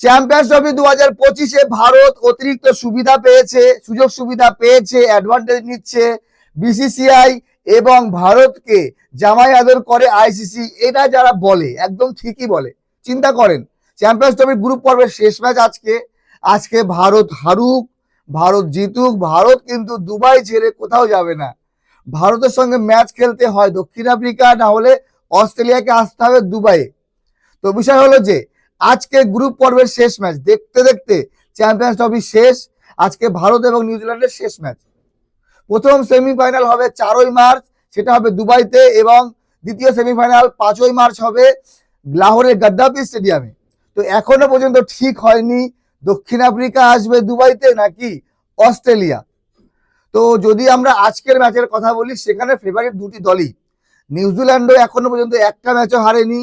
Champions trophy দু হাজার পঁচিশে ভারত অতিরিক্ত সুবিধা পেয়েছে, সুযোগ সুবিধা পেয়েছে অ্যাডভান্টেজ নিচ্ছে বিসিসিআই এবং ভারতকে জামাই আদর করে আইসিসি এটা যারা বলে, একদম ঠিকই বলে, চিন্তা করেন। চ্যাম্পিয়ন্স ট্রফি গ্রুপ পর্বের শেষ ম্যাচ আজকে আজকে ভারত হারুক, ভারত জিতুক, ভারত কিন্তু দুবাই ছেড়ে কোথাও যাবে না। ভারতের সঙ্গে ম্যাচ খেলতে হয় দক্ষিণ আফ্রিকা, না হলে অস্ট্রেলিয়াকে আসতে হবে দুবাইয়ে। তো বিষয় হলো যে আজকে গ্রুপ পর্বের শেষ ম্যাচ দেখতে দেখতে চ্যাম্পিয়ন্স ট্রফি শেষ, আজকে ভারত এবং নিউজিল্যান্ডের শেষ ম্যাচ প্রথম সেমিফাইনাল হবে চারই মার্চ, সেটা হবে দুবাইতে এবং দ্বিতীয় সেমিফাইনাল পাঁচই মার্চ হবে লাহোরের গাদ্দাফি স্টেডিয়ামে। তো এখনও পর্যন্ত ঠিক হয়নি, দক্ষিণ আফ্রিকা আসবে দুবাইতে নাকি অস্ট্রেলিয়া? তো যদি আমরা আজকের ম্যাচের কথা বলি, সেখানে ফেভারিট দুটি দলই। নিউজিল্যান্ডও এখনও পর্যন্ত একটা ম্যাচও হারেনি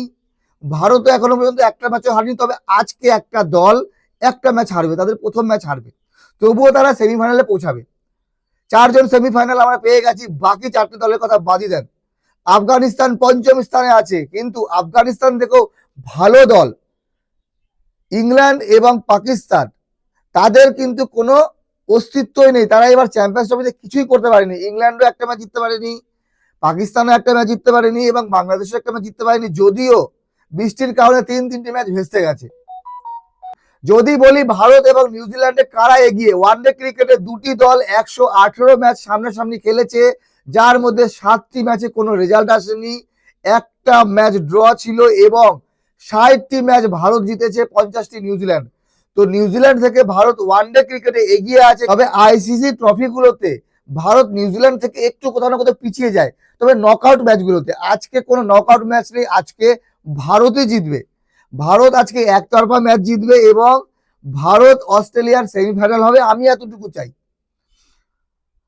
ভারতও এখনও পর্যন্ত একটা ম্যাচও হারেনি, তবে আজকে একটা দল একটা ম্যাচ হারবে, তাদের প্রথম ম্যাচ হারবে। তবুও তারা সেমিফাইনালে পৌঁছাবে। চারজন সেমিফাইনাল আমরা পেয়ে গেছি, বাকি চারটে দলের কথা বাদই দেন। আফগানিস্তান পঞ্চম স্থানে আছে, কিন্তু আফগানিস্তান থেকেও ভালো দল। ইংল্যান্ড এবং পাকিস্তান, তাদের কিন্তু কোনো অস্তিত্বই নেই। তারা এবার চ্যাম্পিয়ন্স ট্রফিতে কিছুই করতে পারেনি। ইংল্যান্ডও একটা ম্যাচ জিততে পারেনি, পাকিস্তানও একটা ম্যাচ জিততে পারেনি এবং বাংলাদেশও একটা ম্যাচ জিততে পারেনি, যদিও বৃষ্টির কারণে তিন তিনটি ম্যাচ ভেস্তে গেছে। যদি বলি ভারত এবং নিউজিল্যান্ডে কারা এগিয়ে ওয়ানডে ক্রিকেটে দুটি দল একশো আঠেরো ম্যাচ সামনাসামনি খেলেছে, যার মধ্যে সাতটি ম্যাচে কোনো রেজাল্ট আসেনি। একটা ম্যাচ ড্র ছিল এবং ষাটটি ম্যাচ ভারত জিতেছে পঞ্চাশটি নিউজিল্যান্ড তো নিউজিল্যান্ড থেকে ভারত ওয়ানডে ক্রিকেটে এগিয়ে আছে, তবে আইসিসি ট্রফিগুলোতে ভারত নিউজিল্যান্ড থেকে একটু কোথাও না কোথাও পিছিয়ে যায়। তবে নকআউট ম্যাচগুলোতে, আজকে কোনো নকআউট ম্যাচ নেই, আজকে ভারতই জিতবে। ভারত আজকে একতরফা ম্যাচ জিতবে এবং ভারত অস্ট্রেলিয়ার সেমিফাইনাল হবে। আমি এতটুকু চাই।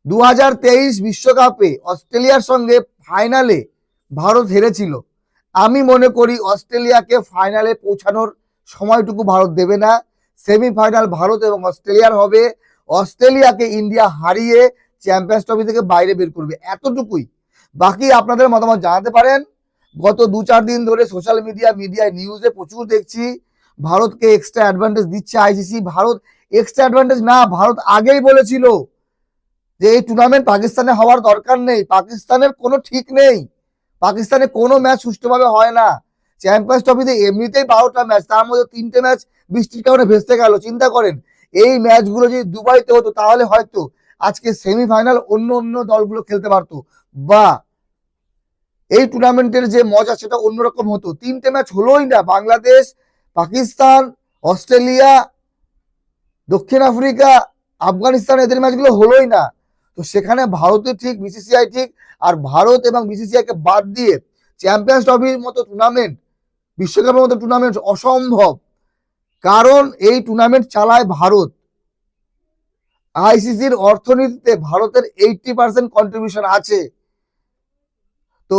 দু বিশ্বকাপে অস্ট্রেলিয়ার সঙ্গে ফাইনালে ভারত হেরেছিল। আমি মনে করি অস্ট্রেলিয়াকে ফাইনালে পৌঁছানোর সময়টুকু ভারত দেবে না। সেমিফাইনাল ভারত এবং অস্ট্রেলিয়ার হবে। অস্ট্রেলিয়াকে ইন্ডিয়া হারিয়ে চ্যাম্পিয়ন্স ট্রফি থেকে বাইরে বের করবে। এতটুকুই। বাকি আপনাদের মতামত জানাতে পারেন। গত দু চার দিন ধরে সোশ্যাল মিডিয়া মিডিয়ায় নিউজে প্রচুর দেখছি। ভারতকে এক্সট্রা অ্যাডভান্টেজ দিচ্ছে আইসিসি ভারত এক্সট্রা অ্যাডভান্টেজ না, ভারত আগেই বলেছিল যে এই টুর্নামেন্ট পাকিস্তানে হওয়ার দরকার নেই। পাকিস্তানের কোনো ঠিক নেই। পাকিস্তানে কোনো ম্যাচ সুষ্ঠুভাবে হয় না। চ্যাম্পিয়ন্স ট্রফিতে এমনিতেই বারোটা ম্যাচ তার মধ্যে তিনটে ম্যাচ বৃষ্টির কারণে ভেস্তে গেল। চিন্তা করেন, এই ম্যাচগুলো যদি দুবাইতে হতো, তাহলে হয়তো আজকে সেমিফাইনাল অন্য অন্য দলগুলো খেলতে পারতো। বা এই টুর্নামেন্টের যে মজা সেটা অন্যরকম হতো। তিনটে ম্যাচ হলোই না। বাংলাদেশ, পাকিস্তান, অস্ট্রেলিয়া, দক্ষিণ আফ্রিকা, আফগানিস্তান, এদের ম্যাচগুলো হলোই না। তো সেখানে ভারতে ঠিক বিসিসিআই ঠিক, আর ভারত এবং বিসিসিআই কে বাদ দিয়ে চ্যাম্পিয়ন্স ট্রফির মতো টুর্নামেন্ট বিশ্বকাপের মতো টুর্নামেন্ট অসম্ভব। কারণ এই টুর্নামেন্ট চালায় ভারত। আইসিসির অর্থনীতিতে ভারতের এইটটি পার্সেন্ট কন্ট্রিবিউশন আছে। তো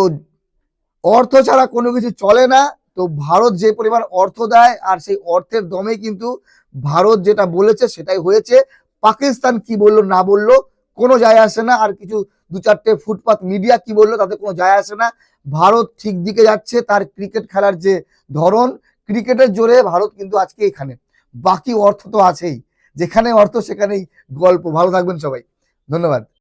অর্থ ছাড়া কোনো কিছু চলে না। তো ভারত যে পরিমাণ অর্থ দেয় আর সেই অর্থের দমে কিন্তু ভারত যেটা বলেছে সেটাই হয়েছে। পাকিস্তান কি বলল, না বলল, কোনো যায় আসে না। আর কিছু দু চারটে ফুটপাত মিডিয়া কি বলল, তাতে কোনো যায় আসে না। ভারত ঠিক দিকে যাচ্ছে, তার ক্রিকেট খেলার যে ধরন, ক্রিকেটের জোরে ভারত কিন্তু আজকে এখানে। বাকি অর্থ তো আছেই, যেখানে অর্থ সেখানেই গল্প। ভালো থাকবেন সবাই। ধন্যবাদ।